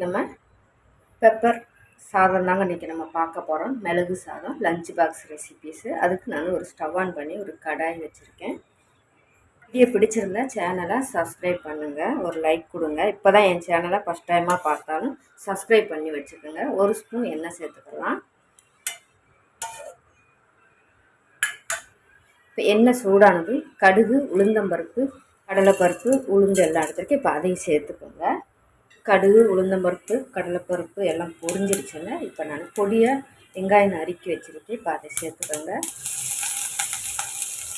நம்ம பெப்பர் சாதம் தாங்க இன்றைக்கி நம்ம பார்க்க போகிறோம் மிளகு சாதம் லஞ்ச் பாக்ஸ் ரெசிபீஸு அதுக்கு நான் ஒரு ஸ்டவ் ஆன் பண்ணி ஒரு கடாய் வச்சுருக்கேன். வீடியோ பிடிச்சிருந்தா சேனலை சப்ஸ்கிரைப் பண்ணுங்கள் ஒரு லைக் கொடுங்க. இப்போ தான் என் சேனலை ஃபஸ்ட் டைமாக பார்த்தாலும் சப்ஸ்கிரைப் பண்ணி வச்சுக்கோங்க. ஒரு ஸ்பூன் எண்ணெய் சேர்த்துக்கலாம். இப்போ எண்ணெய் சூடானது கடுகு உளுந்தம்பருப்பு கடலைப்பருப்பு உளுந்து எல்லாம் எடுத்துருக்கேன் இப்போ அதையும் சேர்த்துக்கோங்க. கடுகு உளுந்தம்பருப்பு கடலைப்பருப்பு எல்லாம் பொரிஞ்சிருச்சுங்க. இப்போ நான் பொடியாக வெங்காயம் நறுக்கி வச்சுருக்கேன். இப்போ அதை சேர்த்துக்கோங்க.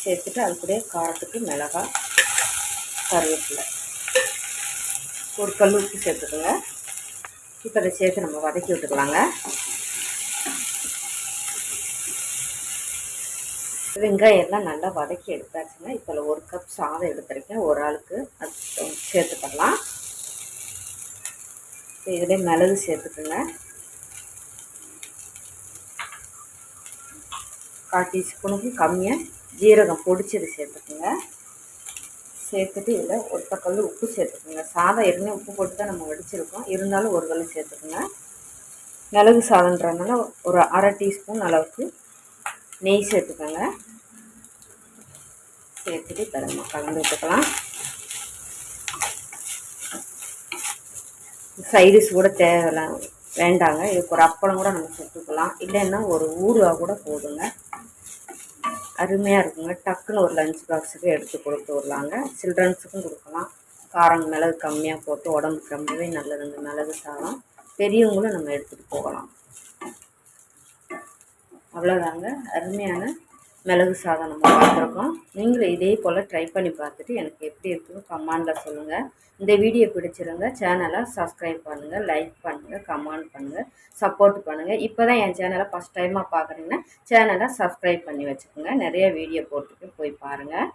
சேர்த்துட்டு அது கூட காரத்துக்கு மிளகாய் கருவேப்பிலை. ஒரு கல் உப்பு சேர்த்துக்கோங்க. இப்போ அதை சேர்த்து நம்ம வதக்கி விட்டுக்கலாங்க. வெங்காயம் எல்லாம் நல்லா வதக்கி எடுத்தாச்சுங்க. இப்போ ஒரு கப் சாதம் எடுத்துருக்கேன். ஒரு ஆளுக்கு அது சேர்த்துக்கலாம். இதில் மிளகு சேர்த்துக்குங்க. கால் டீஸ்பூனுக்கு கம்மியாக ஜீரகம் பொடிச்சது சேர்த்துக்குங்க. சேர்த்துட்டு இதில் ஒத்த உப்பு சேர்த்துக்குங்க. சாதம் ஏற்கனவே உப்பு போட்டு தான் நம்ம வடிச்சிருக்கோம். இருந்தாலும் ஒரு கல் சேர்த்துக்குங்க. மிளகு சாதன்றதுனால ஒரு அரை டீஸ்பூன் அளவுக்கு நெய் சேர்த்துக்கோங்க. சேர்த்துட்டு இப்போ நம்ம கலந்து விட்டுக்கலாம் சைடிஷ் கூட தேவையில்ல. வேண்டாங்க. இதுக்கு ஒரு அப்பளம் கூட நம்ம சுட்டுக்கலாம் இல்லைன்னா ஒரு ஊறுகாய் கூட போதுங்க. அருமையாக இருக்குங்க. டக்குன்னு ஒரு லஞ்ச் பாக்ஸுக்கு எடுத்து கொடுத்து விடலாங்க. சில்ட்ரன்ஸுக்கும் கொடுக்கலாம். காரம் மிளகு கம்மியாக போட்டு உடம்புக்கு ரொம்பவே நல்லதுங்க மிளகு சாதம் பெரியவங்களும் நம்ம எடுத்துகிட்டு போகலாம். அவ்வளோதாங்க அருமையான மிளகு சாதம் நம்ம பார்த்துருக்கோம். நீங்களும் இதே போல் ட்ரை பண்ணி பார்த்துட்டு எனக்கு எப்படி இருக்குன்னு கமெண்டில் சொல்லுங்கள் இந்த வீடியோ பிடிச்சிருங்க சேனலை சப்ஸ்கிரைப் பண்ணுங்கள் லைக் பண்ணுங்கள் கமெண்ட் பண்ணுங்கள் சப்போர்ட் பண்ணுங்கள் இப்போ தான் என் சேனலை ஃபஸ்ட் டைமாக பார்க்குறீங்கன்னா சேனலை சப்ஸ்கிரைப் பண்ணி வச்சுக்கோங்க. நிறைய வீடியோ போட்டுட்டு போய் பாருங்கள்